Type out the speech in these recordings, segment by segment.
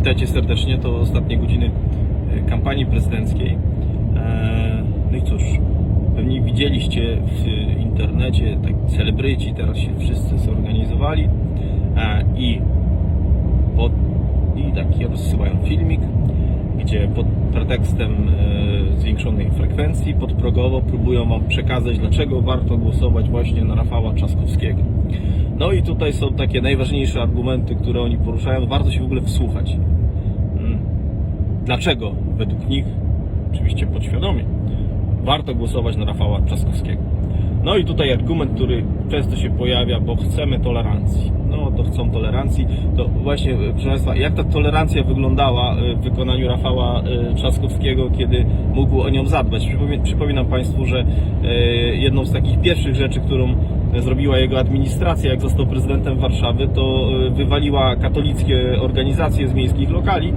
Witajcie serdecznie, to ostatnie godziny e, kampanii prezydenckiej. E, No i cóż, pewnie widzieliście w internecie, tak celebryci teraz się wszyscy zorganizowali e, i, pod, i taki rozsyłają filmik, gdzie pod pretekstem zwiększonej frekwencji podprogowo próbują Wam przekazać, dlaczego warto głosować właśnie na Rafała Trzaskowskiego. No i tutaj są takie najważniejsze argumenty, które oni poruszają. Warto się w ogóle wsłuchać. Mm. Dlaczego według nich, oczywiście podświadomie, warto głosować na Rafała Trzaskowskiego? No i tutaj argument, który często się pojawia, bo chcemy tolerancji. No to chcą tolerancji. To właśnie, e, proszę Państwa, jak ta tolerancja wyglądała e, w wykonaniu Rafała e, Trzaskowskiego, kiedy mógł o nią zadbać? Przypomi- Przypominam Państwu, że jedną z takich pierwszych rzeczy, którą zrobiła jego administracja, jak został prezydentem Warszawy, to wywaliła katolickie organizacje z miejskich lokali,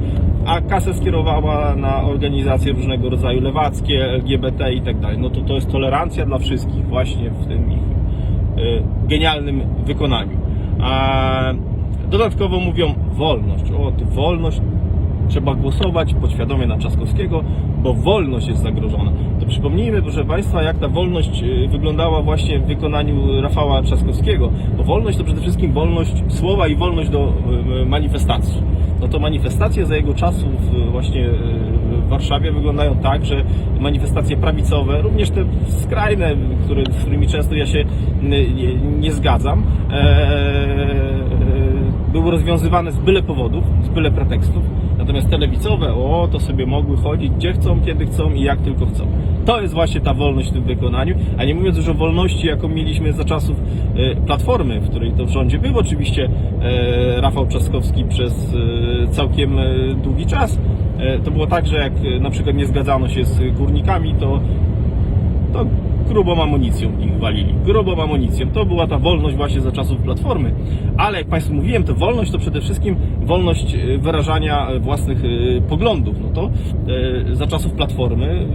a kasę skierowała na organizacje różnego rodzaju lewackie, LGBT i tak dalej. No to to jest tolerancja dla wszystkich właśnie w tym ich genialnym wykonaniu. A dodatkowo mówią wolność. O, tu wolność. Trzeba głosować podświadomie na Trzaskowskiego, bo wolność jest zagrożona. To przypomnijmy, proszę Państwa, jak ta wolność e, wyglądała właśnie w wykonaniu Rafała Trzaskowskiego. Bo wolność to przede wszystkim wolność słowa i wolność do e, manifestacji. No to manifestacje za jego czasów właśnie w Warszawie wyglądają tak, że manifestacje prawicowe, również te skrajne, które, z którymi często ja się n- nie, nie zgadzam, e, były rozwiązywane z byle powodów, z byle pretekstów. Natomiast te lewicowe, o, to sobie mogły chodzić gdzie chcą, kiedy chcą i jak tylko chcą. To jest właśnie ta wolność w tym wykonaniu, a nie mówiąc już o wolności, jaką mieliśmy za czasów e, Platformy, w której to w rządzie był oczywiście e, Rafał Trzaskowski przez e, całkiem e, długi czas. E, to było tak, że jak e, na przykład nie zgadzano się z górnikami, to to grubą amunicją ich walili. Grubą amunicją. To była ta wolność właśnie za czasów Platformy. Ale jak Państwu mówiłem, to wolność to przede wszystkim wolność e, wyrażania własnych poglądów. No to za czasów Platformy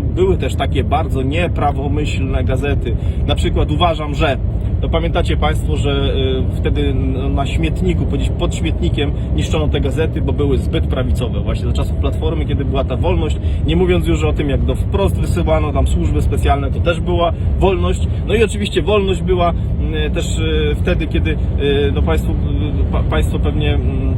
no, były też takie bardzo nieprawomyślne gazety. Na przykład uważam, że no pamiętacie Państwo, że y, wtedy na śmietniku, pod śmietnikiem niszczono te gazety, bo były zbyt prawicowe. Właśnie za czasów Platformy, kiedy była ta wolność, nie mówiąc już o tym, jak do wprost wysyłano tam służby specjalne, to też była wolność. No i oczywiście wolność była y, też y, wtedy, kiedy no Państwo, pa, państwo pewnie mm,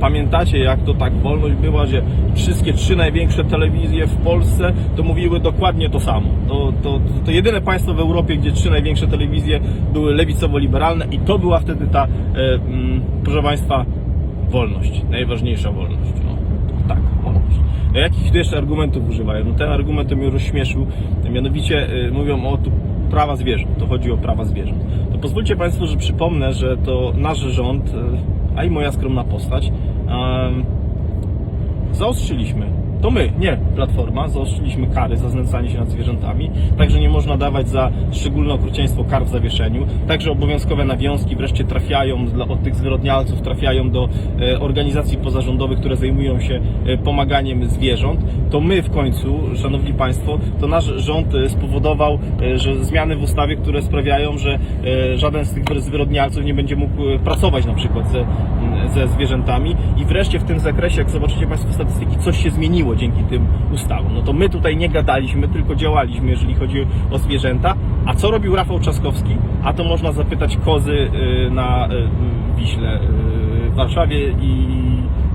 Pamiętacie, jak to tak wolność była, że wszystkie trzy największe telewizje w Polsce to mówiły dokładnie to samo. To, to, to jedyne państwo w Europie, gdzie trzy największe telewizje były lewicowo-liberalne i to była wtedy ta, e, mm, proszę Państwa, wolność. Najważniejsza wolność. No, tak, wolność. A jakich tu jeszcze argumentów używają? No ten argument to mnie rozśmieszył. Mianowicie e, mówią o tu prawa zwierząt. To chodzi o prawa zwierząt. To pozwólcie Państwo, że przypomnę, że to nasz rząd, e, a i moja skromna postać, zaostrzyliśmy. To my, nie Platforma, zaostrzyliśmy kary za znęcanie się nad zwierzętami. Także nie można dawać za szczególne okrucieństwo kar w zawieszeniu. Także obowiązkowe nawiązki wreszcie trafiają dla, od tych zwyrodnialców, trafiają do e, organizacji pozarządowych, które zajmują się e, pomaganiem zwierząt. To my w końcu, Szanowni Państwo, to nasz rząd e, spowodował, e, że zmiany w ustawie, które sprawiają, że e, żaden z tych zwyrodnialców nie będzie mógł e, pracować na przykład ze, ze zwierzętami. I wreszcie w tym zakresie, jak zobaczycie Państwo statystyki, coś się zmieniło dzięki tym ustawom. No to my tutaj nie gadaliśmy, tylko działaliśmy, jeżeli chodzi o zwierzęta. A co robił Rafał Trzaskowski? A to można zapytać kozy y, na y, Wiśle y, w Warszawie i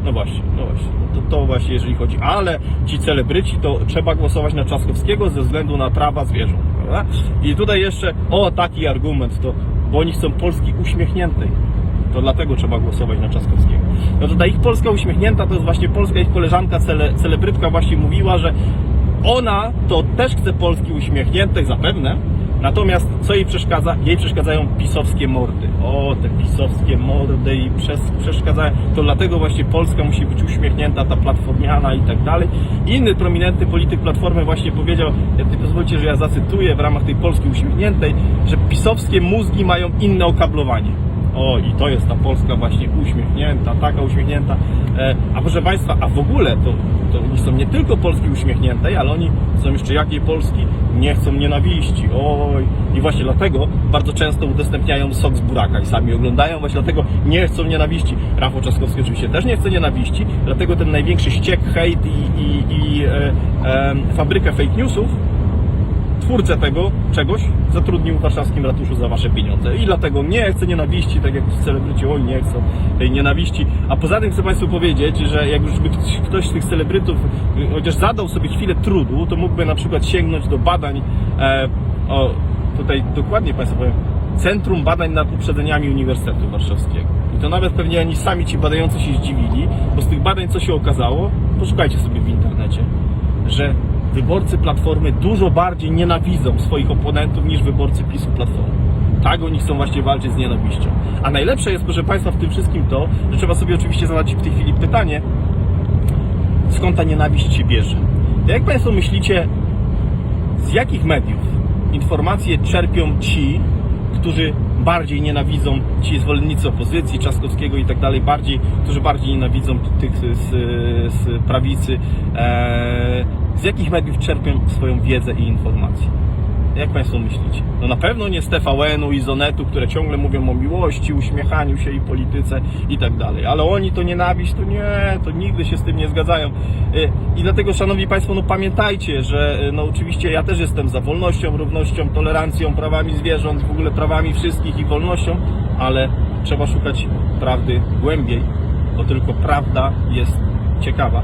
no właśnie, no właśnie. No to, to właśnie jeżeli chodzi. Ale ci celebryci to trzeba głosować na Trzaskowskiego ze względu na prawa zwierząt. Prawda? I tutaj jeszcze o taki argument to, bo oni chcą Polski uśmiechniętej to dlatego trzeba głosować na Trzaskowskiego. No to ta ich Polska uśmiechnięta to jest właśnie polska ich koleżanka, cele, celebrytka właśnie mówiła, że ona to też chce Polski uśmiechniętej, zapewne, natomiast co jej przeszkadza? Jej przeszkadzają pisowskie mordy. O, te pisowskie mordy i przeszkadzają. To dlatego właśnie Polska musi być uśmiechnięta, ta platformiana i tak dalej. Inny prominentny polityk Platformy właśnie powiedział, pozwólcie, że ja zacytuję w ramach tej Polski uśmiechniętej, że pisowskie mózgi mają inne okablowanie. O, i to jest ta Polska właśnie uśmiechnięta, taka uśmiechnięta. E, a proszę Państwa, a w ogóle to, to oni są nie tylko Polski uśmiechniętej, ale oni są jeszcze jakiej Polski? Nie chcą nienawiści. Oj. I właśnie dlatego bardzo często udostępniają sok z buraka i sami oglądają, właśnie dlatego nie chcą nienawiści. Rafał Trzaskowski oczywiście też nie chce nienawiści, dlatego ten największy ściek, hejt i, i, i e, e, fabrykę fake newsów twórcę tego czegoś zatrudnił w warszawskim ratuszu za wasze pieniądze. I dlatego nie chcę nienawiści, tak jak celebryci, oj nie chcą tej nienawiści. A poza tym chcę Państwu powiedzieć, że jak już ktoś- z tych celebrytów y, chociaż zadał sobie chwilę trudu, to mógłby na przykład sięgnąć do badań, e, o tutaj dokładnie Państwu powiem, Centrum Badań nad Uprzedzeniami Uniwersytetu Warszawskiego. I to nawet pewnie oni sami ci badający się zdziwili, bo z tych badań co się okazało, poszukajcie sobie w internecie, że wyborcy Platformy dużo bardziej nienawidzą swoich oponentów niż wyborcy PiSu Platformy. Tak, oni chcą właśnie walczyć z nienawiścią. A najlepsze jest, proszę Państwa, w tym wszystkim to, że trzeba sobie oczywiście zadać w tej chwili pytanie, skąd ta nienawiść się bierze. To jak Państwo myślicie, z jakich mediów informacje czerpią ci, którzy bardziej nienawidzą, ci zwolennicy opozycji, Trzaskowskiego i tak dalej, bardziej, którzy bardziej nienawidzą tych z, z prawicy, e, z jakich mediów czerpią swoją wiedzę i informacje? Jak Państwo myślicie? No na pewno nie z TVN-u i Zonetu, które ciągle mówią o miłości, uśmiechaniu się i polityce i tak dalej. Ale oni to nienawiść, to nie, to nigdy się z tym nie zgadzają. Y, I dlatego, Szanowni Państwo, no pamiętajcie, że y, no oczywiście ja też jestem za wolnością, równością, tolerancją, prawami zwierząt, w ogóle prawami wszystkich i wolnością, ale trzeba szukać prawdy głębiej, bo tylko prawda jest ciekawa.